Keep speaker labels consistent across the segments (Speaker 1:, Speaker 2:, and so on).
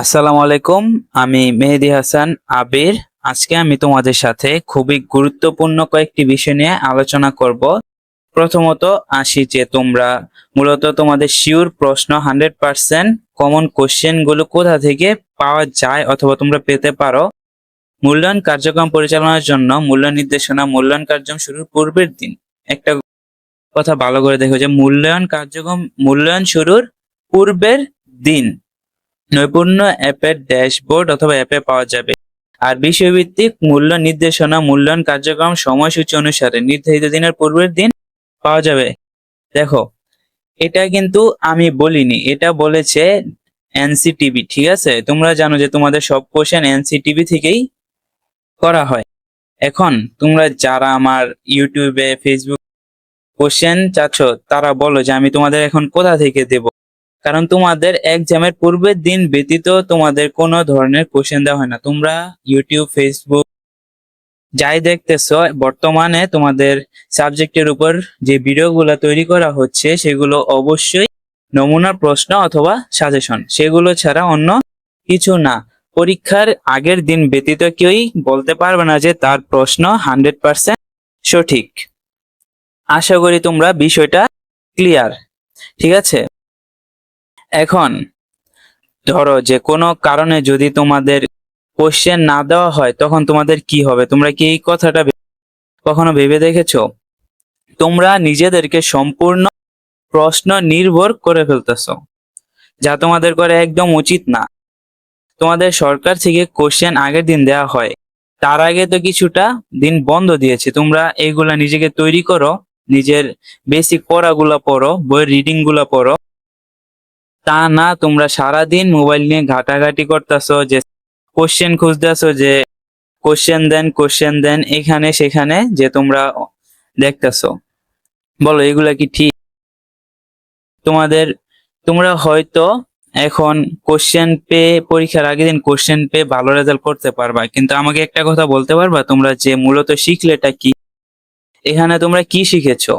Speaker 1: আসসালামু আলাইকুম, আমি মেহেদি হাসান আবির। আজকে আমি তোমাদের সাথে খুবই গুরুত্বপূর্ণ কয়েকটি বিষয় নিয়ে আলোচনা করব। প্রথমত আসি যে তোমরা মূলত তোমাদের শিওর প্রশ্ন হান্ড্রেড পার্সেন্ট কমন কোশ্চেনগুলো কোথা থেকে পাওয়া যায় অথবা তোমরা পেতে পারো। মূল্যায়ন কার্যক্রম পরিচালনার জন্য মূল্য নির্দেশনা, মূল্যায়ন কার্যক্রম শুরুর পূর্বের দিন। একটা কথা ভালো করে দেখো যে মূল্যায়ন কার্যক্রম, মূল্যায়ন শুরুর পূর্বের দিন। নৈপুণ্য অ্যাপের ড্যাশবোর্ড অথবা অ্যাপে পাওয়া যাবে। আর বিষয়ভিত্তিক মূল্য নির্দেশনা, মূল্যায়ন কার্যক্রম সময়সূচি অনুসারে নির্ধারিত দিনের পূর্বের দিন পাওয়া যাবে। দেখো, এটা কিন্তু আমি বলিনি, এটা বলেছে এনসিটিভি, ঠিক আছে? তোমরা জানো যে তোমাদের সব কোশ্চেন এনসিটিভি থেকেই করা হয়। এখন তোমরা যারা আমার ইউটিউবে, ফেসবুক কোশ্চেন চাচ্ছ, তারা বলো যে আমি তোমাদের এখন কোথা থেকে দেব? কারণ তোমাদের এক্সামের পূর্বের দিন ব্যতীত তোমাদের কোনো ধরনের কোশ্চেন দেওয়া হয় না। তোমরা ইউটিউব ফেসবুক যাই দেখতেছ, বর্তমানে তোমাদের সাবজেক্টের উপর যে ভিডিওগুলো তৈরি করা হচ্ছে, সেগুলো অবশ্যই নমুনা প্রশ্ন অথবা সাজেশন সেগুলো ছাড়া অন্য কিছু না। পরীক্ষার আগের দিন ব্যতীত কেউই বলতে পারবে না যে তার প্রশ্ন হান্ড্রেড পার্সেন্ট সঠিক। আশা করি তোমরা বিষয়টা ক্লিয়ার ঠিক আছে? এখন, ধরো যে কোনো কারণে যদি তোমাদের কোশ্চেন না দেওয়া হয়, তখন তোমাদের কি হবে? তোমরা কি এই কথাটা কখনো ভেবে দেখেছ? তোমরা নিজেদেরকে সম্পূর্ণ প্রশ্ন নির্ভর করে ফেলতেছো, যা তোমাদের করে একদম উচিত না। তোমাদের সরকার থেকে কোশ্চেন আগের দিন দেওয়া হয়, তার আগে তো কিছুটা দিন বন্ধ দিয়েছে। তোমরা এইগুলা নিজেকে তৈরি করো, নিজের বেসিক পড়াগুলা পড়ো, বইয়ের রিডিংগুলা পড়ো তা না, তোমরা সারাদিন মোবাইল নিয়ে ঘাটাঘাটি করতেছো, যে কোশ্চেন খুঁজতেছো, যে কোশ্চেন দেন কোশ্চেন দেন এখানে, সেখানে, যে তোমরা দেখতেছো। বলো, এগুলা কি ঠিক? তোমাদের, তোমরা হয়তো এখন কোশ্চেন পে পরীক্ষার আগের দিন কোশ্চেন পেয়ে ভালো রেজাল্ট করতে পারবা, কিন্তু আমাকে একটা কথা বলতে পারবা? তোমরা যে মূলত শিখলেটা কি? এখানে তোমরা কি শিখেছো?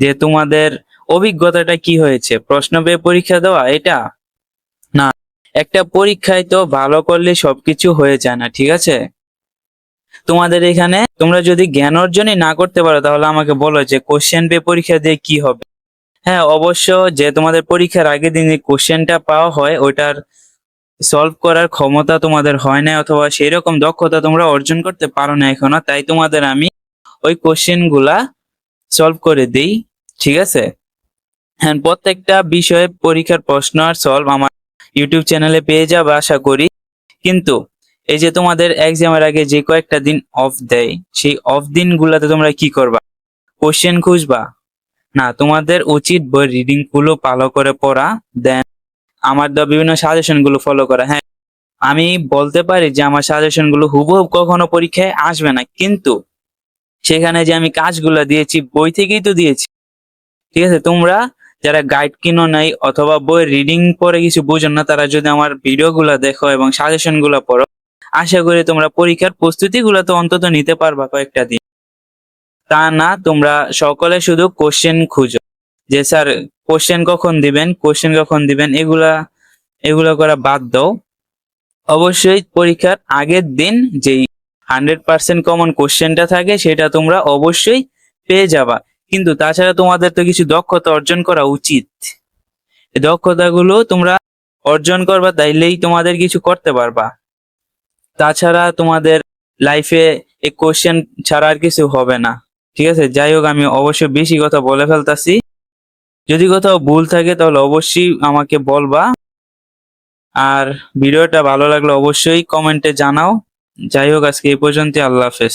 Speaker 1: যে তোমাদের অভিজ্ঞতাটা কি হয়েছে? প্রশ্ন পেয়ে পরীক্ষা দেওয়া, এটা? না, একটা পরীক্ষায় তো ভালো করলে সবকিছু হয়ে যায় না, ঠিক আছে? তোমাদের এখানে, তোমরা যদি জ্ঞান অর্জনই না করতে পারো, তাহলে আমাকে বলো যে কোশ্চেন পেয়ে পরীক্ষা দিয়ে কি হবে? হ্যাঁ অবশ্য যে তোমাদের পরীক্ষার আগের দিন যে কোশ্চেনটা পাওয়া হয়, ওটার সলভ করার ক্ষমতা তোমাদের হয় না অথবা সেই রকম দক্ষতা তোমরা অর্জন করতে পারো না এখনও, তাই তোমাদের আমি ওই কোশ্চেনগুলা সলভ করে দিই, ঠিক আছে? হ্যাঁ প্রত্যেকটা বিষয়ে পরীক্ষার প্রশ্ন আর সলভ আমার ইউটিউব চ্যানেলে পেয়ে যাবে, আশা করি। কিন্তু এই যে তোমাদের এক্সামের আগে যে কয়েকটা দিন অফ দেয়, সেই অফ দিনগুলোতে তোমরা কি করবা? কোশ্চেন খুঁজবা। না, তোমাদের উচিত বই রিডিংগুলো ভালো করে পড়া দেন আমার দেওয়া বিভিন্ন সাজেশনগুলো ফলো করা। হ্যাঁ আমি বলতে পারি যে আমার সাজেশনগুলো হুবহুব কখনো পরীক্ষায় আসবে না, কিন্তু সেখানে যে আমি কাজগুলো দিয়েছি, বই থেকেই তো দিয়েছি। ঠিক আছে, তোমরা যারা গাইড কিনো নাই অথবা বই রিডিং পরে কিছু বুঝো না, তারা যদি আমার ভিডিও গুলা দেখো এবং সাজেশনগুলা পড়ো, আশা করি তোমরা পরীক্ষার প্রস্তুতি গুলো তো অন্তত নিতে পারবা কয়েকটা দিন। তা না, তোমরা সকলে শুধু কোশ্চেন খুঁজো। যে স্যার কোশ্চেন কখন দিবেন কোশ্চেন কখন দিবেন, এগুলা এগুলা করা বাদ দাও। অবশ্যই পরীক্ষার আগের দিন যেই হান্ড্রেড পার্সেন্ট কমন কোশ্চেনটা থাকে, সেটা তোমরা অবশ্যই পেয়ে যাবা। কিন্তু তাছাড়া তোমাদের তো কিছু দক্ষতা অর্জন করা উচিত। দক্ষতাগুলো তোমরা অর্জন করবা, তাইলেই তোমাদের কিছু করতে পারবা। তাছাড়া তোমাদের লাইফে এই কোশ্চেন ছাড়া আর কিছু হবে না। ঠিক আছে? যাই হোক, আমি অবশ্যই বেশি কথা বলে ফেলতাছি। যদি কোথাও ভুল থাকে, তাহলে অবশ্যই আমাকে বলবা। আর ভিডিওটা ভালো লাগলে অবশ্যই কমেন্টে জানাও। যাই হোক, আজকে এই পর্যন্ত আল্লাহ হাফেজ।